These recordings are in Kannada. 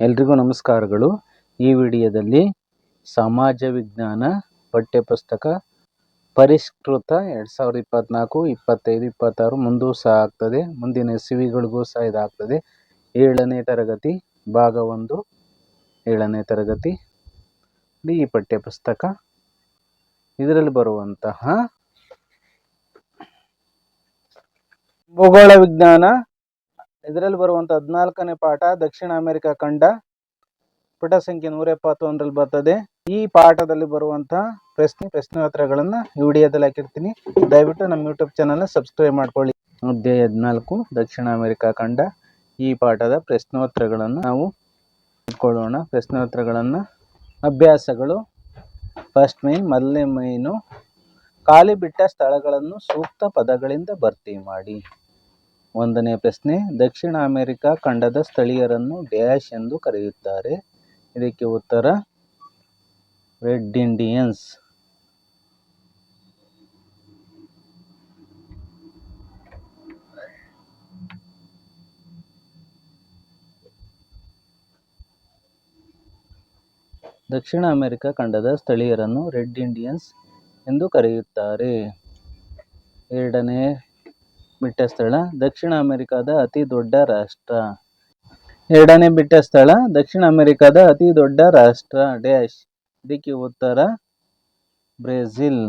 ಎಲ್ರಿಗೂ ನಮಸ್ಕಾರಗಳು. ಈ ವಿಡಿಯೋದಲ್ಲಿ ಸಮಾಜ ವಿಜ್ಞಾನ ಪಠ್ಯಪುಸ್ತಕ ಪರಿಷ್ಕೃತ ಎರಡು ಸಾವಿರದ ಇಪ್ಪತ್ತ್ನಾಲ್ಕು ಇಪ್ಪತ್ತೈದು, ಇಪ್ಪತ್ತಾರು ಮುಂದೂ ಸಹ ಆಗ್ತದೆ. ಮುಂದಿನ ಸಿವಿಗಳಿಗೂ ಸಹ ಇದಾಗ್ತದೆ. ಏಳನೇ ತರಗತಿ, ಭಾಗ ಒಂದು, ಏಳನೇ ತರಗತಿ ಈ ಪಠ್ಯಪುಸ್ತಕ. ಇದರಲ್ಲಿ ಬರುವಂತಹ ಭೂಗೋಳ ವಿಜ್ಞಾನ ಇದರಲ್ಲಿ ಬರುವಂಥ ಹದಿನಾಲ್ಕನೇ ಪಾಠ ದಕ್ಷಿಣ ಅಮೆರಿಕ ಖಂಡ. ಪುಟ ಸಂಖ್ಯೆ ನೂರ ಎಪ್ಪತ್ತೊಂದರಲ್ಲಿ ಬರ್ತದೆ. ಈ ಪಾಠದಲ್ಲಿ ಬರುವಂತಹ ಪ್ರಶ್ನೆ ಪ್ರಶ್ನೋತ್ತರಗಳನ್ನು ಈ ವಿಡಿಯೋದಲ್ಲಿ ಹಾಕಿರ್ತೀನಿ. ದಯವಿಟ್ಟು ನಮ್ಮ ಯೂಟ್ಯೂಬ್ ಚಾನಲ್ನ ಸಬ್ಸ್ಕ್ರೈಬ್ ಮಾಡ್ಕೊಳ್ಳಿ. ಅಧ್ಯಾಯ ಹದಿನಾಲ್ಕು, ದಕ್ಷಿಣ ಅಮೆರಿಕ ಖಂಡ. ಈ ಪಾಠದ ಪ್ರಶ್ನೋತ್ತರಗಳನ್ನು ನಾವು ಇಟ್ಕೊಳ್ಳೋಣ ಪ್ರಶ್ನೋತ್ತರಗಳನ್ನು ಅಭ್ಯಾಸಗಳು. ಫಸ್ಟ್ ಮೈನ್, ಮೊದಲನೇ ಮೈನು. ಖಾಲಿ ಬಿಟ್ಟ ಸ್ಥಳಗಳನ್ನು ಸೂಕ್ತ ಪದಗಳಿಂದ ಭರ್ತಿ ಮಾಡಿ. ಒಂದನೇ ಪ್ರಶ್ನೆ, ದಕ್ಷಿಣ ಅಮೆರಿಕ ಖಂಡದ ಸ್ಥಳೀಯರನ್ನು ಡ್ಯಾಶ್ ಎಂದು ಕರೆಯುತ್ತಾರೆ. ಇದಕ್ಕೆ ಉತ್ತರ, ರೆಡ್ ಇಂಡಿಯನ್ಸ್. ದಕ್ಷಿಣ ಅಮೆರಿಕ ಖಂಡದ ಸ್ಥಳೀಯರನ್ನು ರೆಡ್ ಇಂಡಿಯನ್ಸ್ ಎಂದು ಕರೆಯುತ್ತಾರೆ. ಎರಡನೇ ಬಿಟ್ಟ ಸ್ಥಳ ದಕ್ಷಿಣ ಅಮೆರಿಕಾದ ಅತಿ ದೊಡ್ಡ ರಾಷ್ಟ್ರ. ಎರಡನೇ ಬಿಟ್ಟ ಸ್ಥಳ ದಕ್ಷಿಣ ಅಮೆರಿಕದ ಅತಿ ದೊಡ್ಡ ರಾಷ್ಟ್ರ, ಡ್ಯಾಶ್. ಇದಕ್ಕೆ ಉತ್ತರ, ಬ್ರೆಜಿಲ್.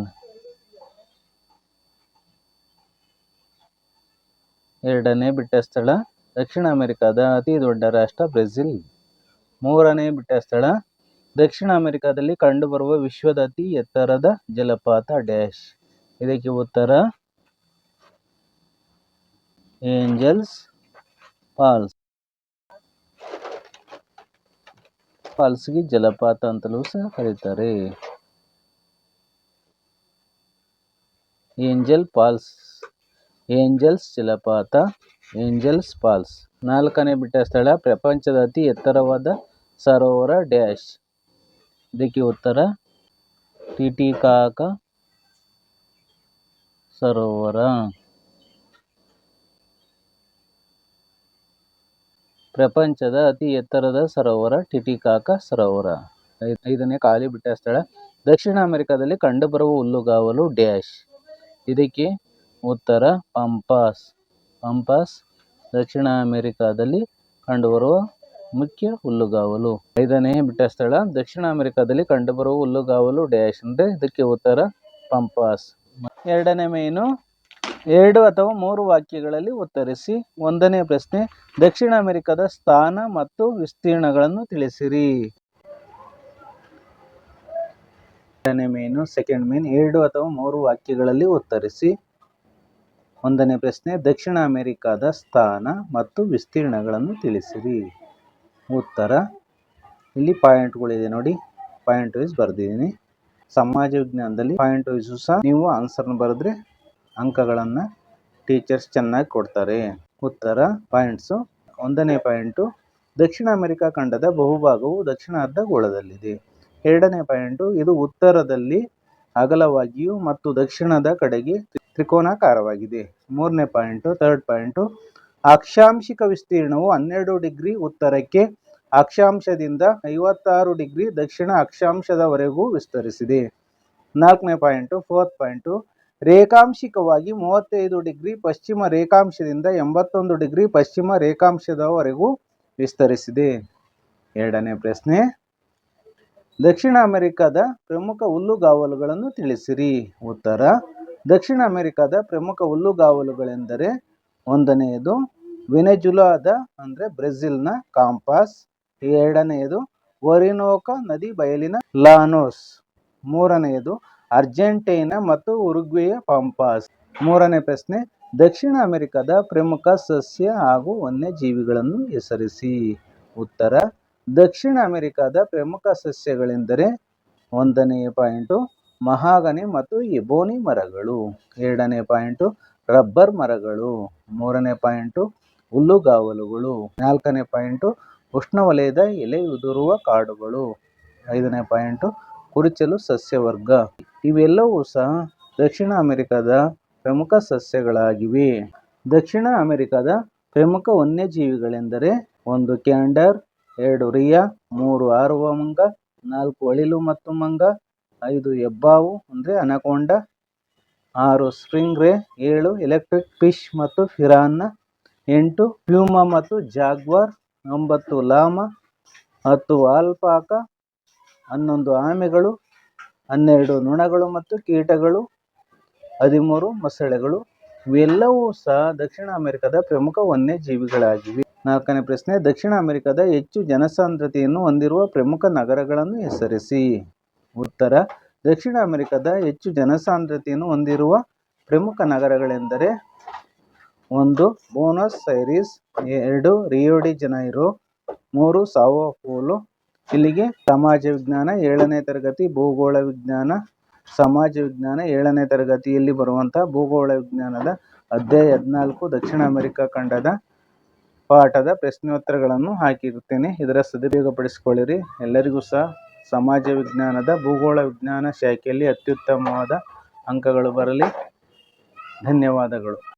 ಎರಡನೇ ಬಿಟ್ಟ ಸ್ಥಳ ದಕ್ಷಿಣ ಅಮೆರಿಕದ ಅತಿ ದೊಡ್ಡ ರಾಷ್ಟ್ರ, ಬ್ರೆಜಿಲ್. ಮೂರನೇ ಬಿಟ್ಟ ಸ್ಥಳ ದಕ್ಷಿಣ ಅಮೆರಿಕದಲ್ಲಿ ಕಂಡುಬರುವ ವಿಶ್ವದ ಅತಿ ಎತ್ತರದ ಜಲಪಾತ, ಡ್ಯಾಶ್. ಇದಕ್ಕೆ ಉತ್ತರ ಏಂಜಲ್ಸ್ ಫಾಲ್ಸ್ ಫಾಲ್ಸ್ಗೆ ಜಲಪಾತ ಅಂತಲೂ ಸಹ ಕರೀತಾರೆ. ಏಂಜಲ್ ಫಾಲ್ಸ್ ಏಂಜಲ್ಸ್ ಜಲಪಾತ. ಏಂಜಲ್ಸ್ ಫಾಲ್ಸ್ ನಾಲ್ಕನೇ ಬಿಟ್ಟ ಸ್ಥಳ, ಪ್ರಪಂಚದ ಅತಿ ಎತ್ತರವಾದ ಸರೋವರ ಡ್ಯಾಶ್. ಇದಕ್ಕೆ ಉತ್ತರ ಟಿಟಿಕಾಕ ಸರೋವರ. ಪ್ರಪಂಚದ ಅತಿ ಎತ್ತರದ ಸರೋವರ, ಟಿಟಿಕಾಕ ಸರೋವರ. ಐದನೇ ಖಾಲಿ ಬಿಟ್ಟ ಸ್ಥಳ. ದಕ್ಷಿಣ ಅಮೆರಿಕಾದಲ್ಲಿ ಕಂಡುಬರುವ ಹುಲ್ಲುಗಾವಲು ಡ್ಯಾಶ್. ಇದಕ್ಕೆ ಉತ್ತರ ಪಂಪಾಸ್. ಪಂಪಾಸ್, ದಕ್ಷಿಣ ಅಮೆರಿಕಾದಲ್ಲಿ ಕಂಡುಬರುವ ಮುಖ್ಯ ಹುಲ್ಲುಗಾವಲು. ಐದನೇ ಬಿಟ್ಟ ಸ್ಥಳ. ದಕ್ಷಿಣ ಅಮೆರಿಕಾದಲ್ಲಿ ಕಂಡುಬರುವ ಹುಲ್ಲುಗಾವಲು ಡ್ಯಾಶ್. ಅಂದರೆ ಇದಕ್ಕೆ ಉತ್ತರ ಪಂಪಾಸ್. ಎರಡನೇ ಮೇನು ಎರಡು ಅಥವಾ ಮೂರು ವಾಕ್ಯಗಳಲ್ಲಿ ಉತ್ತರಿಸಿ. ಒಂದನೇ ಪ್ರಶ್ನೆ, ದಕ್ಷಿಣ ಅಮೆರಿಕದ ಸ್ಥಾನ ಮತ್ತು ವಿಸ್ತೀರ್ಣಗಳನ್ನು ತಿಳಿಸಿರಿ. ಎರಡನೇ ಮೀನು ಸೆಕೆಂಡ್ ಮೀನ್ ಎರಡು ಅಥವಾ ಮೂರು ವಾಕ್ಯಗಳಲ್ಲಿ ಉತ್ತರಿಸಿ. ಒಂದನೇ ಪ್ರಶ್ನೆ, ದಕ್ಷಿಣ ಅಮೆರಿಕಾದ ಸ್ಥಾನ ಮತ್ತು ವಿಸ್ತೀರ್ಣಗಳನ್ನು ತಿಳಿಸಿರಿ. ಉತ್ತರ, ಇಲ್ಲಿ ಪಾಯಿಂಟ್ಗಳಿದೆ ನೋಡಿ. ಪಾಯಿಂಟ್ ವೈಸ್ ಬರೆದಿದ್ದೀನಿ. ಸಮಾಜ ವಿಜ್ಞಾನದಲ್ಲಿ ಪಾಯಿಂಟ್ ವೈಸು ಸಹ ನೀವು ಆನ್ಸರ್ನ ಬರೆದ್ರೆ ಅಂಕಗಳನ್ನು ಟೀಚರ್ಸ್ ಚೆನ್ನಾಗಿ ಕೊಡ್ತಾರೆ. ಉತ್ತರ ಪಾಯಿಂಟ್ಸು ಒಂದನೇ ಪಾಯಿಂಟು ದಕ್ಷಿಣ ಅಮೆರಿಕ ಖಂಡದ ಬಹುಭಾಗವು ದಕ್ಷಿಣ ಅರ್ಧಗೋಳದಲ್ಲಿದೆ. ಎರಡನೇ ಪಾಯಿಂಟು ಇದು ಉತ್ತರದಲ್ಲಿ ಅಗಲವಾಗಿಯೂ ಮತ್ತು ದಕ್ಷಿಣದ ಕಡೆಗೆ ತ್ರಿಕೋನಾಕಾರವಾಗಿದೆ. ಮೂರನೇ ಪಾಯಿಂಟು ಥರ್ಡ್ ಪಾಯಿಂಟು ಅಕ್ಷಾಂಶಿಕ ವಿಸ್ತೀರ್ಣವು ಹನ್ನೆರಡು ಡಿಗ್ರಿ ಉತ್ತರಕ್ಕೆ ಅಕ್ಷಾಂಶದಿಂದ ಐವತ್ತಾರು ಡಿಗ್ರಿ ದಕ್ಷಿಣ ಅಕ್ಷಾಂಶದವರೆಗೂ ವಿಸ್ತರಿಸಿದೆ. ನಾಲ್ಕನೇ ಪಾಯಿಂಟು ಫೋರ್ತ್ ಪಾಯಿಂಟು ರೇಖಾಂಶಿಕವಾಗಿ ಮೂವತ್ತೈದು ಡಿಗ್ರಿ ಪಶ್ಚಿಮ ರೇಖಾಂಶದಿಂದ ಎಂಬತ್ತೊಂದು ಡಿಗ್ರಿ ಪಶ್ಚಿಮ ರೇಖಾಂಶದವರೆಗೂ ವಿಸ್ತರಿಸಿದೆ. ಎರಡನೇ ಪ್ರಶ್ನೆ. ದಕ್ಷಿಣ ಅಮೆರಿಕದ ಪ್ರಮುಖ ಹುಲ್ಲುಗಾವಲುಗಳನ್ನು ತಿಳಿಸಿರಿ. ಉತ್ತರ. ದಕ್ಷಿಣ ಅಮೆರಿಕದ ಪ್ರಮುಖ ಹುಲ್ಲುಗಾವಲುಗಳೆಂದರೆ ಒಂದನೆಯದು ವೆನೆಜುಲಾದ, ಅಂದರೆ ಬ್ರೆಜಿಲ್ನ ಕಾಂಪಾಸ್. ಎರಡನೆಯದು ಒರಿನೋಕ ನದಿ ಬಯಲಿನ ಲಾನೋಸ್. ಮೂರನೆಯದು ಅರ್ಜೆಂಟೈನಾ ಮತ್ತು ಉರುಗ್ವೆಯ ಪಂಪಾಸ್. ಮೂರನೇ ಪ್ರಶ್ನೆ, ದಕ್ಷಿಣ ಅಮೆರಿಕದ ಪ್ರಮುಖ ಸಸ್ಯ ಹಾಗೂ ವನ್ಯಜೀವಿಗಳನ್ನು ಹೆಸರಿಸಿ. ಉತ್ತರ, ದಕ್ಷಿಣ ಅಮೆರಿಕದ ಪ್ರಮುಖ ಸಸ್ಯಗಳೆಂದರೆ ಒಂದನೆಯ ಪಾಯಿಂಟು, ಮಹಾಗನಿ ಮತ್ತು ಎಬೋನಿ ಮರಗಳು. ಎರಡನೇ ಪಾಯಿಂಟು, ರಬ್ಬರ್ ಮರಗಳು. ಮೂರನೇ ಪಾಯಿಂಟು, ಹುಲ್ಲುಗಾವಲುಗಳು. ನಾಲ್ಕನೇ ಪಾಯಿಂಟು, ಉಷ್ಣವಲಯದ ಎಲೆ ಉದುರುವ ಕಾಡುಗಳು. ಐದನೇ ಪಾಯಿಂಟು, ಕುರುಚಲು ಸಸ್ಯವರ್ಗ. ಇವೆಲ್ಲವೂ ಸಹ ದಕ್ಷಿಣ ಅಮೆರಿಕದ ಪ್ರಮುಖ ಸಸ್ಯಗಳಾಗಿವೆ. ದಕ್ಷಿಣ ಅಮೆರಿಕದ ಪ್ರಮುಖ ವನ್ಯಜೀವಿಗಳೆಂದರೆ ಒಂದು ಕ್ಯಾಂಡರ್, ಎರಡು ರಿಯಾ, ಮೂರು ಆರುವ ಮಂಗ ನಾಲ್ಕು ಅಳಿಲು ಮತ್ತು ಮಂಗ, ಐದು ಹೆಬ್ಬಾವು ಅಂದರೆ ಅನಕೊಂಡ, ಆರು ಸ್ಪ್ರಿಂಗ್ ರೇ, ಏಳು ಎಲೆಕ್ಟ್ರಿಕ್ ಫಿಶ್ ಮತ್ತು ಫಿರಾನ್ನ, ಎಂಟು ಪ್ಯೂಮಾ ಮತ್ತು ಜಾಗ್ವಾರ್, ಒಂಬತ್ತು ಲಾಮ, ಹತ್ತು ಆಲ್ಪಾಕ, ಹನ್ನೊಂದು ಆಮೆಗಳು ಹನ್ನೆರಡು ನೊಣಗಳು ಮತ್ತು ಕೀಟಗಳು, ಹದಿಮೂರು ಮೊಸಳೆಗಳು, ಇವೆಲ್ಲವೂ ಸಹ ದಕ್ಷಿಣ ಅಮೆರಿಕದ ಪ್ರಮುಖ ವನ್ಯಜೀವಿಗಳಾಗಿವೆ. ನಾಲ್ಕನೇ ಪ್ರಶ್ನೆ, ದಕ್ಷಿಣ ಅಮೆರಿಕದ ಹೆಚ್ಚು ಜನಸಾಂದ್ರತೆಯನ್ನು ಹೊಂದಿರುವ ಪ್ರಮುಖ ನಗರಗಳನ್ನು ಹೆಸರಿಸಿ. ಉತ್ತರ, ದಕ್ಷಿಣ ಅಮೆರಿಕದ ಹೆಚ್ಚು ಜನಸಾಂದ್ರತೆಯನ್ನು ಹೊಂದಿರುವ ಪ್ರಮುಖ ನಗರಗಳೆಂದರೆ, ಒಂದು, ಬೋನಸ್ ಐರಿಸ್, ಎರಡು, ರಿಯೋ ಡಿ ಜನೈರೋ, ಮೂರು, ಸಾವೋ ಪೋಲೋ ಇಲ್ಲಿಗೆ ಸಮಾಜ ವಿಜ್ಞಾನ ಏಳನೇ ತರಗತಿ, ಭೂಗೋಳ ವಿಜ್ಞಾನ, ಸಮಾಜ ವಿಜ್ಞಾನ ಏಳನೇ ತರಗತಿಯಲ್ಲಿ ಬರುವಂತಹ ಭೂಗೋಳ ವಿಜ್ಞಾನದ ಅಧ್ಯಾಯ ಹದಿನಾಲ್ಕು ದಕ್ಷಿಣ ಅಮೆರಿಕ ಖಂಡದ ಪಾಠದ ಪ್ರಶ್ನೋತ್ತರಗಳನ್ನು ಹಾಕಿರುತ್ತೇನೆ. ಇದರ ಸದುಪಯೋಗಪಡಿಸಿಕೊಳ್ಳಿರಿ. ಎಲ್ಲರಿಗೂ ಸಹ ಸಮಾಜ ವಿಜ್ಞಾನದ ಭೂಗೋಳ ವಿಜ್ಞಾನ ಶಾಖೆಯಲ್ಲಿ ಅತ್ಯುತ್ತಮವಾದ ಅಂಕಗಳು ಬರಲಿ. ಧನ್ಯವಾದಗಳು.